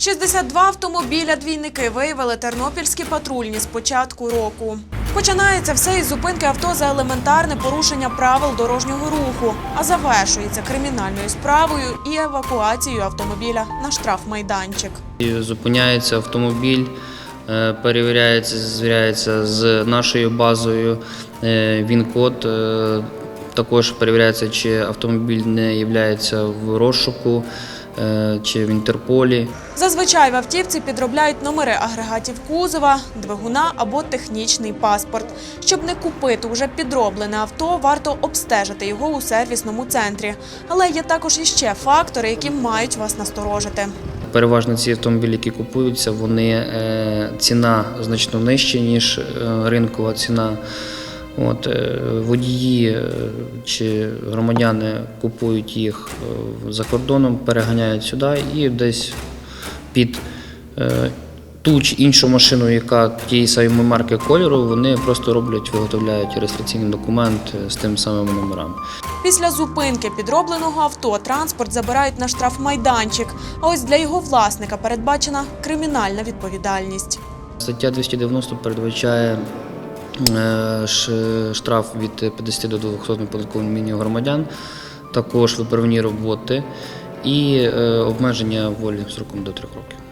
62 автомобіля двійники виявили тернопільські патрульні з початку року. Починається все із зупинки авто за елементарне порушення правил дорожнього руху, а завершується кримінальною справою і евакуацією автомобіля на штрафмайданчик. Зупиняється автомобіль, е, перевіряється, звіряється з нашою базою е, він-код. е, Також перевіряється, чи автомобіль не є в розшуку, чи в Інтерполі. Зазвичай в автівці підробляють номери агрегатів кузова, двигуна або технічний паспорт. Щоб не купити уже підроблене авто, варто обстежити його у сервісному центрі. Але є також іще фактори, які мають вас насторожити. Переважно ці автомобілі, які купуються, вони е, ціна значно нижча, ніж е, ринкова ціна. От, е, водії е, чи громадяни купують їх е, за кордоном, переганяють сюди і десь під ту чи іншу машину, яка тієї самої марки кольору, вони просто роблять, виготовляють реєстраційний документ з тим самими номерами. Після зупинки підробленого авто транспорт забирають на штрафмайданчик. А ось для його власника передбачена кримінальна відповідальність. Стаття 290 передбачає штраф від 50 до 200 податкового мінімум громадян, також виправні роботи і е, обмеження волі сроком до 3 років.